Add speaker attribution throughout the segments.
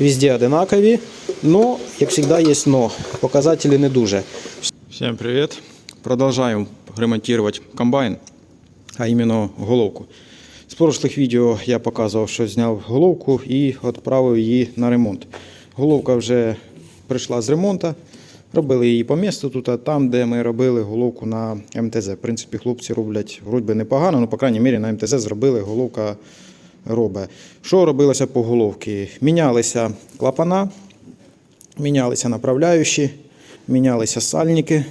Speaker 1: Везде одинакові, но, як завжди, є но. Показателі не дуже. Всем привет. Продолжаем ремонтировать комбайн, а именно головку. З прошлых відео я показував, що зняв головку і відправив її на ремонт. Головка вже прийшла з ремонту. Робили її по місту тут, а там, де ми робили головку на МТЗ. В принципі, хлопці роблять вроді непогано, але, по крайній мірі, на МТЗ зробили головка робить. Що робилося по головці? Мінялися клапана, мінялися направляючі, мінялися сальники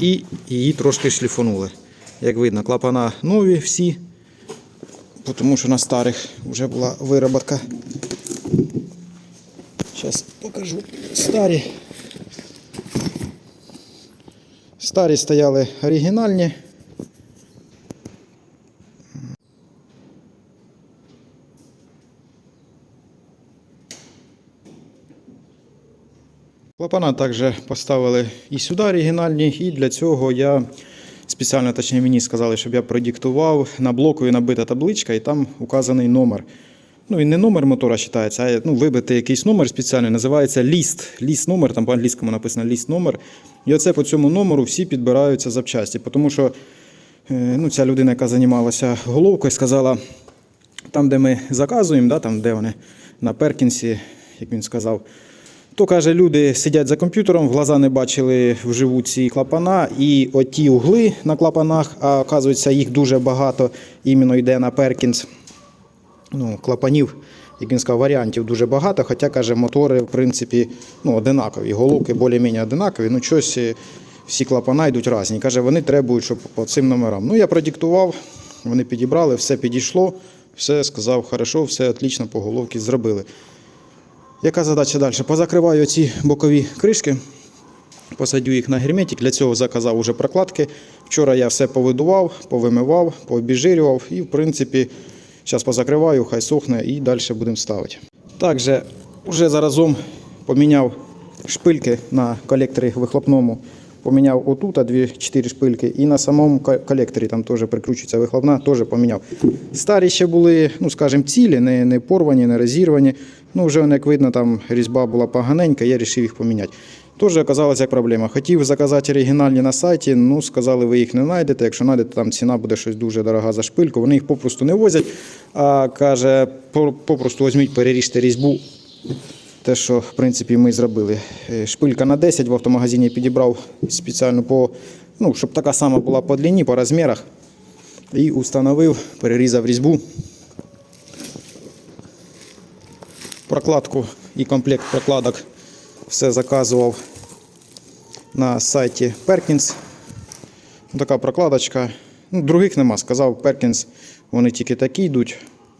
Speaker 1: і її трошки шліфонули. Як видно, клапана нові всі, тому що на старих вже була вироботка. Зараз покажу старі. Старі стояли оригінальні. Клапана також поставили і сюди оригінальні, і для цього я спеціально, точніше мені сказали, щоб я продиктував на блокові набита табличка, і там указаний номер. Ну, він не номер мотора вважається, а ну, вибити якийсь номер спеціальний, називається ліст. Ліст номер, там по-англійському написано ліст номер. І оце по цьому номеру всі підбираються запчасті. Тому що е, ну, ця людина, яка займалася головкою, сказала, там, де ми заказуємо, да, там, де вони на Перкінсі, як він сказав, то каже, люди сидять за комп'ютером, в глаза не бачили вживу ці клапана, і оті угли на клапанах, а оказується, їх дуже багато іменно йде на Перкінс. Ну, клапанів, як він сказав, варіантів дуже багато. Хоча каже, мотори, в принципі, ну, одинакові. Головки більш-менш одинакові. Ну, щось е, всі клапана йдуть різні. Каже, вони требують, щоб по цим номерам. Ну, я продиктував, вони підібрали, все підійшло, все сказав, хорошо, все отлично по головці зробили. Яка задача далі? Позакриваю ці бокові кришки, посадю їх на герметик. Для цього заказав уже прокладки. Вчора я все повидував, повимивав, пообіжирював і, в принципі, зараз позакриваю, хай сохне і далі будемо ставити. Також вже заразом поміняв шпильки на колекторі вихлопному. Поміняв отут, а дві чотири шпильки, і на самому ко- колекторі там теж прикручується вихлопна, теж поміняв. Старі ще були, ну скажімо, цілі, не, не порвані, не розірвані. Ну, вже як видно, там різьба була поганенька, я вирішив їх поміняти. Теж оказалася проблема. Хотів заказати оригінальні на сайті, ну сказали, ви їх не знайдете. Якщо знайдете, там ціна буде щось дуже дорога за шпильку. Вони їх попросту не возять, а каже, попросту візьміть, переріжте різьбу. Те, що в принципі ми зробили. Е, Шпилька на 10 в автомагазині підібрав спеціально по, ну, щоб така сама була по длині, по розмірах. І установив, перерізав різьбу. Прокладку і комплект прокладок все заказував на сайті Perkins. Така прокладочка. Ну, других нема. Сказав Perkins, вони тільки такі йдуть,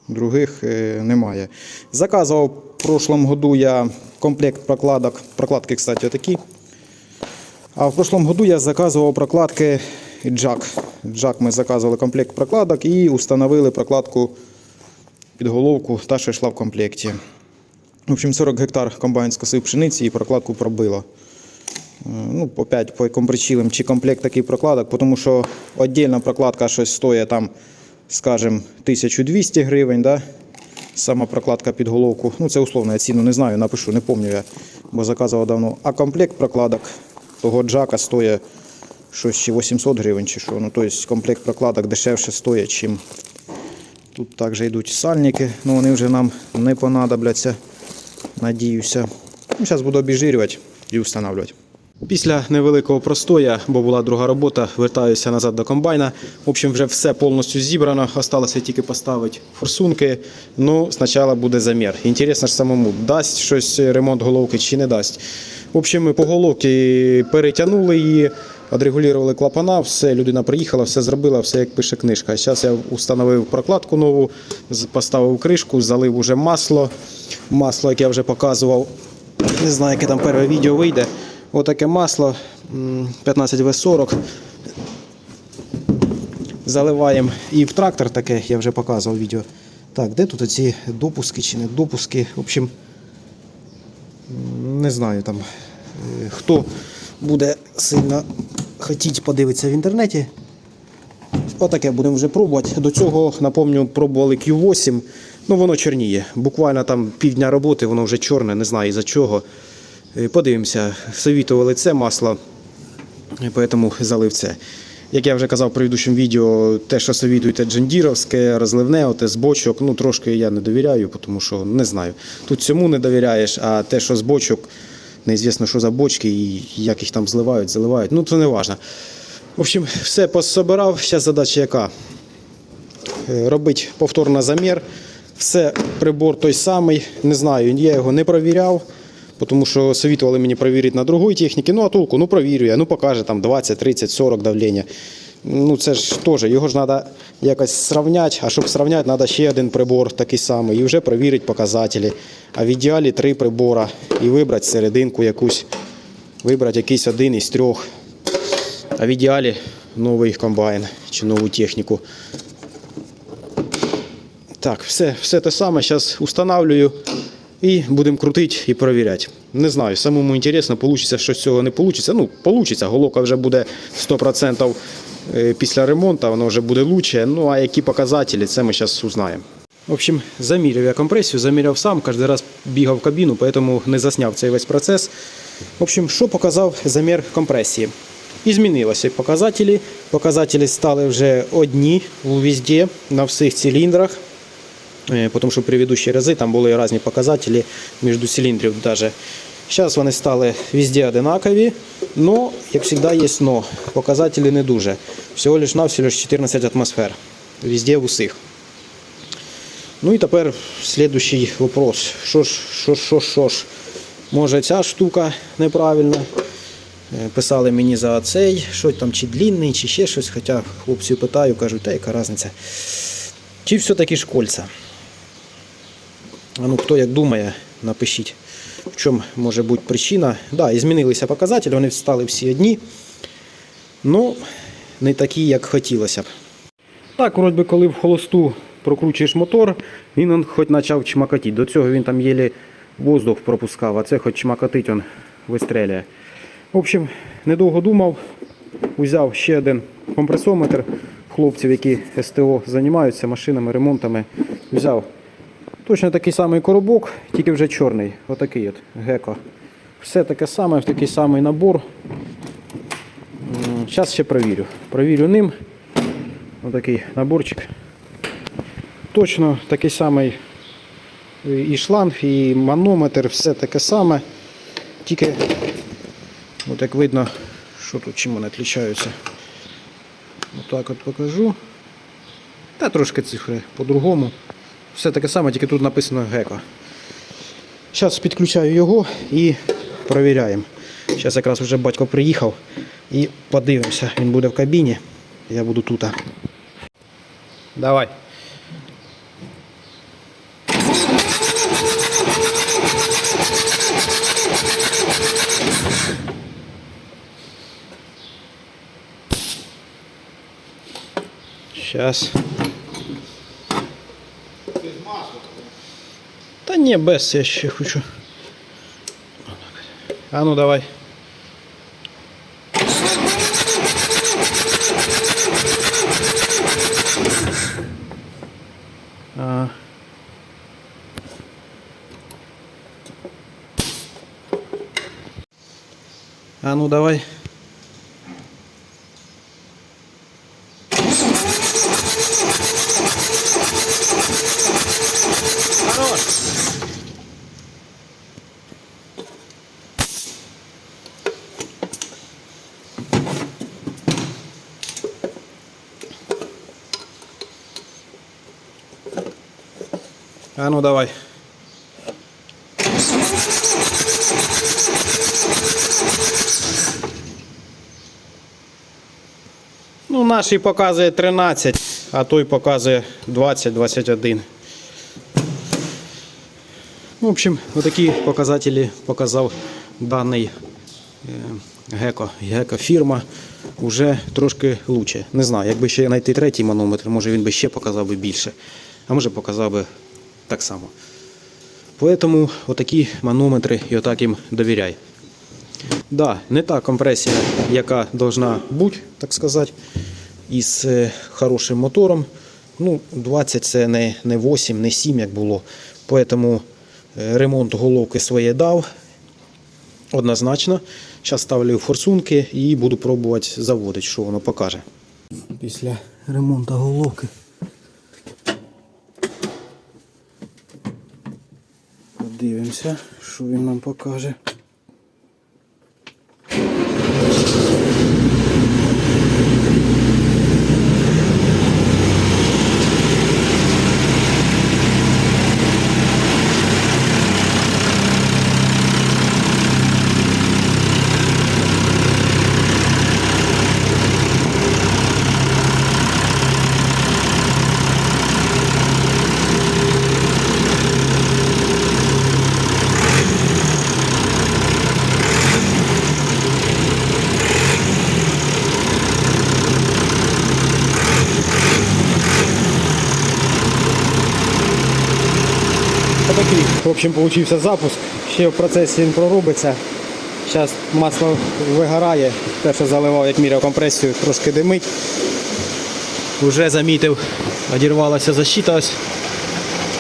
Speaker 1: других е, немає. Заказував в прошлому году я комплект прокладок. Прокладки, кстати, отакі. А в прошлому году я заказував прокладки Jack. Jack ми заказували комплект прокладок і установили прокладку під головку, та що йшла в комплекті. В общем, 40 гектар комбайн скосив пшениці і прокладку пробило. Е, Ну, опять по яким причинам, чи комплект такий прокладок, тому що віддільна прокладка щось стоїть там, скажімо, 1200 гривень, да? сама прокладка під головку. Ну, це условно, я ціну не знаю, напишу, не пам'ятаю бо заказував давно. А комплект прокладок того джака стоїть щось чи 800 гривень, чи що. Ну, тобто комплект прокладок дешевше стоїть, чим Тут також йдуть сальники, але вони вже нам не понадобляться, надіюся. Ну, Зараз буду обіжирювати і встановлювати. Після невеликого простоя, бо була друга робота, вертаюся назад до комбайна. В общем, вже все повністю зібрано. Осталося тільки поставити форсунки. Ну, спочатку буде замір. Інтересно ж самому, дасть щось ремонт головки чи не дасть. В общем, по головці перетягнули її, відрегулювали клапана, все, людина приїхала, все зробила, все як пише книжка. Зараз я встановив прокладку нову, поставив кришку, залив уже масло. Масло, як я вже показував, не знаю, яке там перше відео вийде. Отаке масло 15В40. Заливаємо і в трактор таке, я вже показував відео. Так, де тут оці допуски чи не допуски? В общем, не знаю там, е, хто буде сильно хотіти подивитися в інтернеті. Отаке будемо вже пробувати. До цього, напомню, пробували Q8.
Speaker 2: Ну, воно чорніє. Буквально там півдня роботи, воно вже чорне, не знаю із-за чого. Е, Подивимося, совітували це масло, і тому залив це. Як я вже казав в предыдущому відео, те, що совітуєте джендіровське, розливне, оте з бочок, ну трошки я не довіряю, тому що не знаю. Тут цьому не довіряєш, а те, що з бочок, неізвісно, що за бочки і як їх там зливають, заливають. Ну, це не важливо. В общем, все пособирав. Зараз задача яка? Е, робить повторно замір. Все, прибор той самий. Не знаю, я його не провіряв, тому що совітували мені провірити на другій техніці. Ну, а толку, ну провірю я, ну покаже там 20, 30, 40 давлення. Ну це ж теж, його ж треба якось сравняти, а щоб сравняти, треба ще один прибор такий самий і вже провірити показателі. А в ідеалі три прибора і вибрати серединку якусь, вибрати якийсь один із трьох. А в ідеалі новий комбайн чи нову техніку. Так, все, все те саме. Зараз устанавливаю і будемо крутити і перевіряти. Не знаю, самому інтересно, вийде щось з цього не вийде. Ну, вийде, голока вже буде 100% е, після ремонту, воно вже буде краще. Ну а які показателі, це ми зараз узнаємо. В общем, заміряв я компресію, заміряв сам, кожен раз бігав в кабіну, тому не засняв цей весь процес. В общем, що показав замір компресії? І змінилися показателі. Показателі стали вже одні везде, на всіх циліндрах. Е, Тому що в предыдущі рази там були різні показателі між циліндрів даже. Зараз вони стали везде одинакові, но, як завжди, є но. Показателі не дуже. Всього лиш навсього 14 атмосфер. Везде в усіх. Ну і тепер слідуючий вопрос. Що ж, що ж, що ж, що ж? Може ця штука неправильна? Е, Писали мені за цей, що там, чи длінний, чи ще щось. Хоча хлопців питаю, кажуть, та яка різниця. Чи все-таки ж кольця? А ну хто як думає, напишіть, в чому може бути причина. Да, і змінилися показателі, вони стали всі одні. Ну, не такі, як хотілося б. Так, вроді, коли в холосту прокручуєш мотор, він хоч почав чмакатити. До цього він там єлі воздух пропускав, а це хоч чмакатить він вистрелює. В общем, недовго думав, взяв ще один компресометр хлопців, які СТО займаються машинами, ремонтами. Взяв точно такий самий коробок, тільки вже чорний. Отакий от геко. Все таке саме, такий самий набор. Зараз ще провірю. Провірю ним. Отакий наборчик. Точно такий самий і шланг, і манометр, все таке саме. Тільки, от як видно, що тут чим вони відрізняються. Отак от покажу. Та трошки цифри по-другому. Все таке саме, тільки тут написано геко. Зараз підключаю його і провіряємо. Зараз якраз вже батько приїхав і подивимося. Він буде в кабіні. Я буду тут. Давай. Сейчас. Ні, без я ще хочу. А ну давай. А. А ну давай. А ну давай. Ну, наш і показує 13, а той показує 20-21. В общем, отакі показателі показав даний е, геко, геко фірма. Уже трошки лучше. Не знаю, якби ще знайти третій манометр, може він би ще показав би більше, а може показав би так само. Поэтому отакі манометри і отак їм довіряй. Да, не та компресія, яка должна бути, так сказати, із е, хорошим мотором. Ну, 20 це не, не 8, не 7, як було. Тому е, ремонт головки своє дав. Однозначно. Зараз ставлю форсунки і буду пробувати заводити, що воно покаже. Після ремонту головки. Подивимося, що він нам покаже. Отакий, в общем, получився запуск. Ще в процесі він проробиться. Зараз масло вигорає. Те, що заливав, як міряв компресію, трошки димить. Уже замітив, одірвалася защита ось.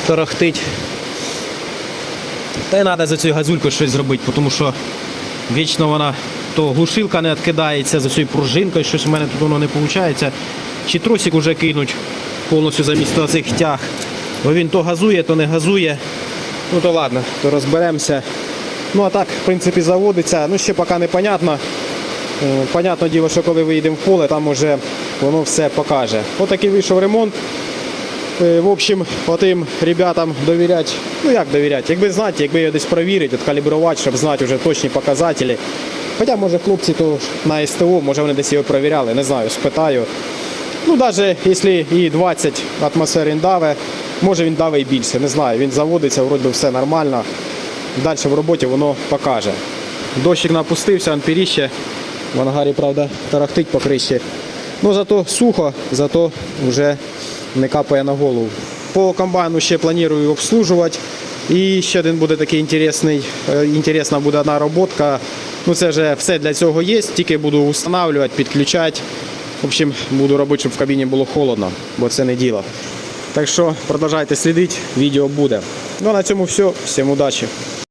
Speaker 2: Торохтить. Та й треба за цю газульку щось зробити, тому що вічно вона то глушилка не відкидається за цією пружинкою, щось у мене тут воно не виходить. Чи тросик уже кинуть повністю замість цих тяг. Бо він то газує, то не газує. Ну то ладно, то розберемося. Ну а так, в принципі, заводиться. Ну ще поки не понятно. Е, діло, що коли виїдемо в поле, там вже воно все покаже. Отакий вийшов ремонт. Е, В общем, отим ребятам довіряти, ну як довіряти, якби знати, якби його десь провірити, откалібрувати, щоб знати вже точні показателі. Хоча, може, хлопці то на СТО, може вони десь його провіряли, не знаю, спитаю. Ну, навіть якщо і 20 атмосфер він може він даве і більше, не знаю. Він заводиться, вроді все нормально. Далі в роботі воно покаже. Дощик напустився, он піріще. В ангарі, правда, тарахтить по криші. Ну зато сухо, зато вже не капає на голову. По комбайну ще планую обслужувати. І ще один буде такий інтересний, е, інтересна буде одна роботка. Ну це вже все для цього є, тільки буду встановлювати, підключати. В общем, буду робити, щоб в кабіні було холодно, бо це не діло. Так що продовжайте слідити, відео буде. Ну а на цьому все. Всім удачі!